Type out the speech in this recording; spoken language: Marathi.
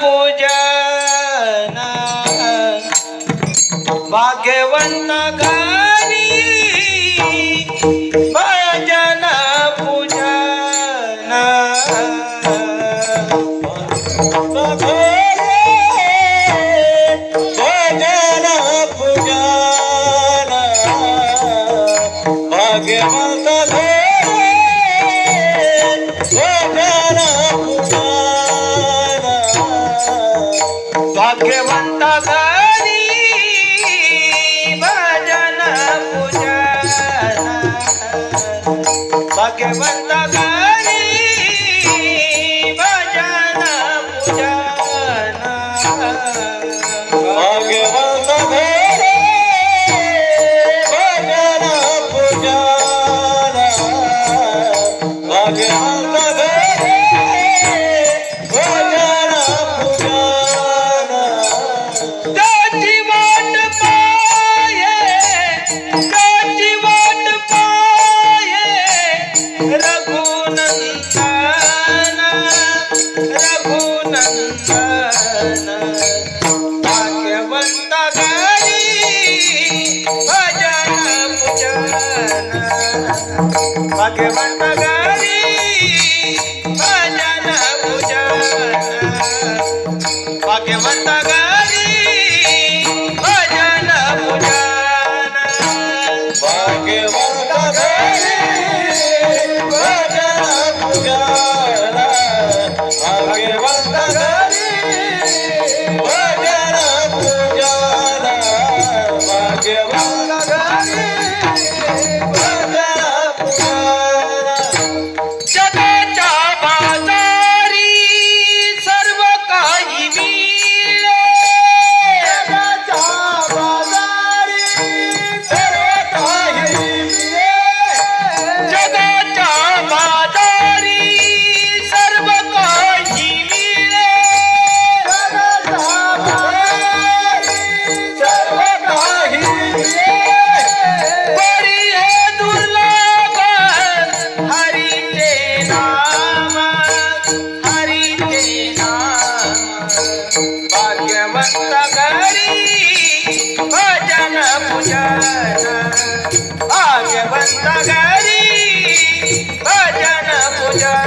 पूजन। भाग्यवंत घरी भजन पूजन। भजन पूजन। भाग्यवंत भगवंत भजन पूजन। பகவன் மகா पूजन आगे बंद घरी भजन पूजन